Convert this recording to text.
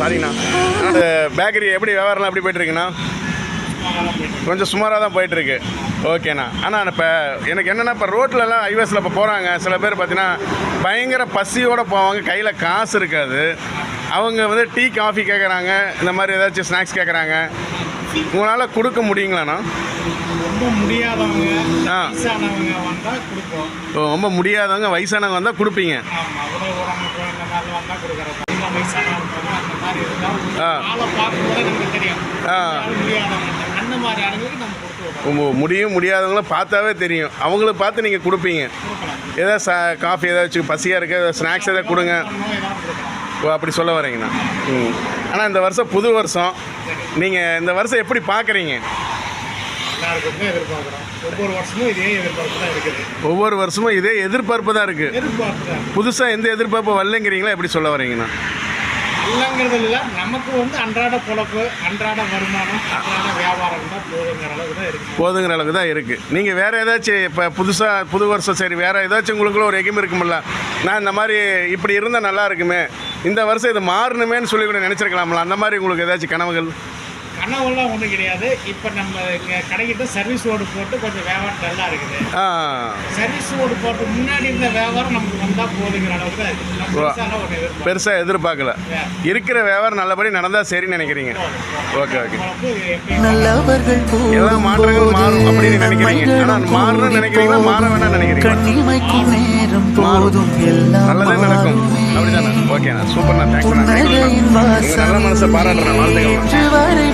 சாரிண்ணா அந்த பேக்கரி எப்படி வியாபாரம்லாம் எப்படி போயிட்டுருக்குண்ணா? கொஞ்சம் சுமாராக தான் போயிட்டுருக்கு. ஓகேண்ணா. ஆனால் இப்போ எனக்கு என்னென்னா இப்போ ரோட்லலாம் ஹைவேஸில் இப்போ போகிறாங்க சில பேர் பார்த்தீங்கன்னா பயங்கர பசியோடு போவாங்க. கையில் காசு இருக்காது. அவங்க வந்து டீ காஃபி கேட்குறாங்க இந்த மாதிரி ஏதாச்சும் ஸ்நாக்ஸ் கேட்குறாங்க உங்களால் கொடுக்க முடியுங்களாண்ணா? ரொம்ப முடியாதவங்க வந்தால் கொடுப்போம். ரொம்ப முடியாதவங்க வயசானவங்க வந்தால் கொடுப்பீங்க. அந்த மாதிரி இருந்தால். ஆளை பார்க்கும்போது நமக்கு தெரியும். முடியாதவங்க. அந்த மாதிரி ஆளுங்களுக்கு நம்ம கொடுத்து விடுறோம். உங்க முடியும் முடியாதவங்கள பார்த்தாவே தெரியும். அவங்கள பார்த்து நீங்கள் கொடுப்பீங்க. ஏதாவது சா காஃபி ஏதாச்சும் பசியாக இருக்குது ஏதாவது ஸ்நாக்ஸ் ஏதாவது கொடுங்க. ஓ அப்படி சொல்ல வரீங்கண்ணா. ம். ஆனால் இந்த வருஷம் புது வருஷம். நீங்கள் இந்த வருஷம் எப்படி பார்க்குறீங்க எதிர்பார்க்குறோம். ஒவ்வொரு வருஷமும் இதே எதிர்பார்ப்பு தான் இருக்குது. ஒவ்வொரு வருஷமும் இதே எதிர்பார்ப்பு தான் இருக்குது எதிர்பார்ப்பு தான். புதுசாக எந்த எதிர்பார்ப்பு வரலைங்கிறீங்களா? எப்படி சொல்ல வரீங்கண்ணா இல்லைங்கிறது இல்லை. நமக்கு வந்து அன்றாட பொழப்பு அன்றாட வருமானம் அன்றாட வியாபாரம் தான் போதுங்கிற அளவுக்கு தான் இருக்குது போதுங்கிற அளவுக்கு தான் இருக்குது நீங்கள் வேறு ஏதாச்சும் இப்போ புதுசாக புது வருஷம் சரி வேறு ஏதாச்சும் உங்களுக்குள்ள ஒரு எகிம் இருக்குமில்ல? நான் இந்த மாதிரி இப்படி இருந்தால் நல்லா இருக்குமே. இந்த வருஷம் இது மாறணுமேன்னு சொல்லி கூட நினச்சிருக்கலாம்ல. அந்த மாதிரி உங்களுக்கு ஏதாச்சும் கனவுகள்? கனவுலாம் ஒன்றும் கிடையாது. இப்போ நம்ம கடைக்கிட்ட சர்வீஸ் ஓடு போட்டு கொஞ்சம் வியாபாரம் நல்லா இருக்குது. சர்வீஸ் ஓடு போட்டு முன்னாடி இருந்த வியாபாரம் நமக்கு வந்தால் போதுங்கிற அளவுக்கு. பெருசாக எதிர்பார்க்கல. இருக்கிற வியாபாரம் நல்லபடி நடந்தால் சரின்னு நினைக்கிறீங்க. Okay okay. ஏதாவது மாற்றங்கள் மாறும் அப்படின்னு நினைக்கிறீங்க. ஆனால் மாறணும்னு நினைக்கிறீங்களா? மாற வேணாம்னு போதும். எல்லாம் நல்லதே நடக்கும். அப்படிதானே? ஓகேண்ணா சூப்பர்ண்ணா. தேங்க்ஸ்ண்ணா நல்ல மனசை பாராட்டுறேன் வரை